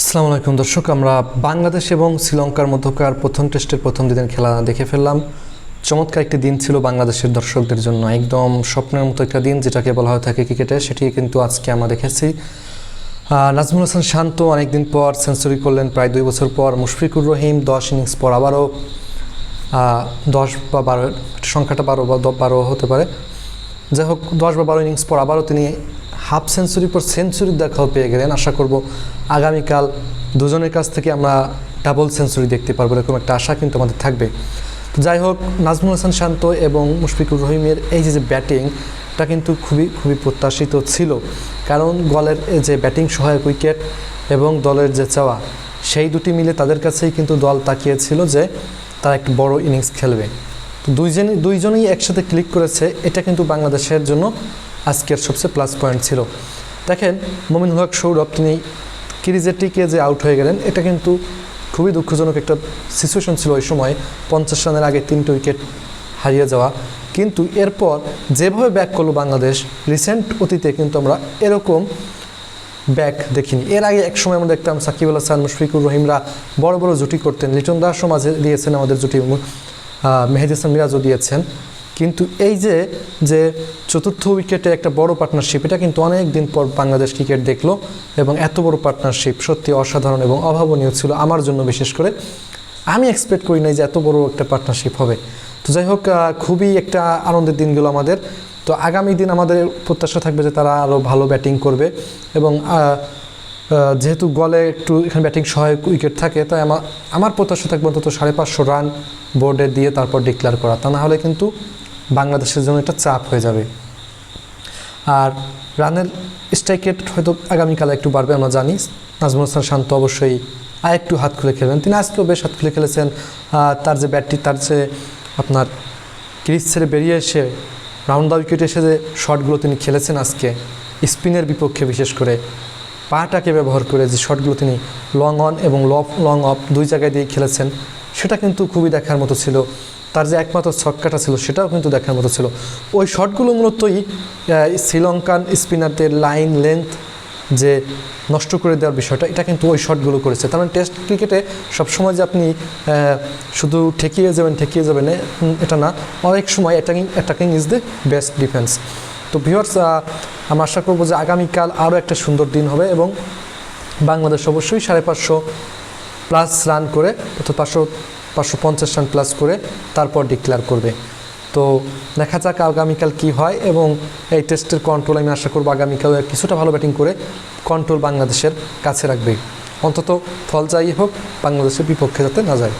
আসসালামু আলাইকুম দর্শক, আমরা বাংলাদেশ এবং শ্রীলঙ্কার মধ্যকার প্রথম টেস্টের প্রথম দিনের খেলা দেখে ফেললাম। চমৎকার একটি দিন ছিল বাংলাদেশের দর্শকদের জন্য, একদম স্বপ্নের মতো একটা দিন যেটাকে বলা হয়ে থাকে ক্রিকেটে, সেটি কিন্তু আজকে আমরা দেখেছি। নাজমুল হাসান শান্ত অনেকদিন পর সেঞ্চুরি করলেন, প্রায় দুই বছর পর। মুশফিকুর রহিম দশ ইনিংস পর আবারও দশ বা বারো, সংখ্যাটা বারো বা বারো হতে পারে। যাই হোক দশ বা বারো ইনিংস পর আবারও তিনি হাফ সেঞ্চুরি পর সেঞ্চুরির দেখাও পেয়ে গেলেন। আশা করব আগামীকাল দুজনের কাছ থেকে আমরা ডাবল সেঞ্চুরি দেখতে পারব এরকম একটা আশা কিন্তু আমাদের থাকবে। তো যাই হোক নাজমুল হাসান শান্ত এবং মুশফিকুর রহিমের এই যে যে ব্যাটিং এটা কিন্তু খুবই খুবই প্রত্যাশিত ছিল। কারণ গলের যে ব্যাটিং সহায়ক উইকেট এবং দলের যে চাওয়া, সেই দুটি মিলে তাদের কাছেই কিন্তু দল তাকিয়েছিল যে তারা একটু বড় ইনিংস খেলবে। তো দুইজনই দুইজনেই একসাথে ক্লিক করেছে, এটা কিন্তু বাংলাদেশের জন্য আজকের সবচেয়ে প্লাস পয়েন্ট ছিল। দেখেন, মমিনুল হক, সৌরভ, তিনি ক্রিজে টিকে যে আউট হয়ে গেলেন, এটা কিন্তু খুবই দুঃখজনক একটা সিচুয়েশন ছিল ওই সময়। পঞ্চাশ রানের আগে তিনটে উইকেট হারিয়ে যাওয়া। কিন্তু এরপর যেভাবে ব্যাক করল বাংলাদেশ রিসেন্ট অতীতে কিন্তু আমরা এরকম ব্যাক দেখিনি। এর আগে এক সময় আমরা দেখতাম সাকিব আল হাসান মুশফিকুর রহিমরা বড় বড় জুটি করতেন। লিটন দাসও মাঝে দিয়েছেন আমাদের জুটি। মেহেদি হাসান মিরাজও দিয়েছেন। কিন্তু এই যে যে চতুর্থ উইকেটে একটা বড় পার্টনারশিপ এটা কিন্তু অনেক দিন পর বাংলাদেশ ক্রিকেট দেখল এবং এত বড় পার্টনারশিপ সত্যি অসাধারণ এবং অভাবনীয় ছিল আমার জন্য বিশেষ করে। আমি এক্সপেক্ট করি নাই যে এত বড় একটা পার্টনারশিপ হবে। তো যাই হোক খুবই একটা আনন্দের দিনগুলো আমাদের। তো আগামী দিন আমাদের প্রত্যাশা থাকবে যে তারা আরও ভালো ব্যাটিং করবে এবং যেহেতু গলে একটু এখানে ব্যাটিং সহায়ক উইকেট থাকে, তাই আমার আমার প্রত্যাশা থাকবে অন্তত সাড়ে পাঁচশো রান বোর্ডে দিয়ে তারপর ডিক্লেয়ার করা। তা না হলে কিন্তু বাংলাদেশের জন্য একটা চাপ হয়ে যাবে। আর রানের স্ট্রাইক রেট হয়তো আগামীকাল একটু বাড়বে, আমরা জানি। নাজমুল হাসান শান্ত অবশ্যই আর একটু হাত খুলে খেলবেন। তিনি আজকেও বেশ হাত খুলে খেলেছেন। তার যে ব্যাটটি, তার যে আপনার ক্রিজ ছেড়ে বেরিয়ে এসে রাউন্ড দা উইকেটে এসে যে শটগুলো তিনি খেলেছেন আজকে, স্পিনের বিপক্ষে বিশেষ করে। পাটাকে ব্যবহার করে যে শটগুলো তিনি লং অন এবং লফ, লং অফ দুই জায়গায় দিয়ে খেলেছেন, সেটা কিন্তু খুবই দেখার মতো ছিল। তার যে একমাত্র ছক্কাটা ছিল, সেটাও কিন্তু দেখার মতো ছিল। ওই শটগুলো মূলতই শ্রীলঙ্কান স্পিনারদের লাইন লেন্থ যে নষ্ট করে দেওয়ার বিষয়টা, এটা কিন্তু ওই শটগুলো করেছে। তার মানে টেস্ট ক্রিকেটে সবসময় যে আপনি শুধু ঠেকিয়ে যাবেন ঠেকিয়ে যাবেন এটা না, অনেক সময় attacking attacking is the best defence তো ভিওর্স আমি আশা করব যে আগামীকাল আরও একটা সুন্দর দিন হবে এবং বাংলাদেশ অবশ্যই সাড়ে পাঁচশো প্লাস রান করে, অর্থাৎ পাঁচশো পাঁচশো পঞ্চাশ রান প্লাস করে তারপর ডিক্লেয়ার করবে। তো দেখা যাক আগামীকাল কি হয় এবং এই টেস্টের কন্ট্রোল আমি আশা করব আগামীকাল কিছুটা ভালো ব্যাটিং করে কন্ট্রোল বাংলাদেশের কাছে রাখবে। অন্তত ফল যাই হোক, বাংলাদেশের বিপক্ষে যাতে না যায়।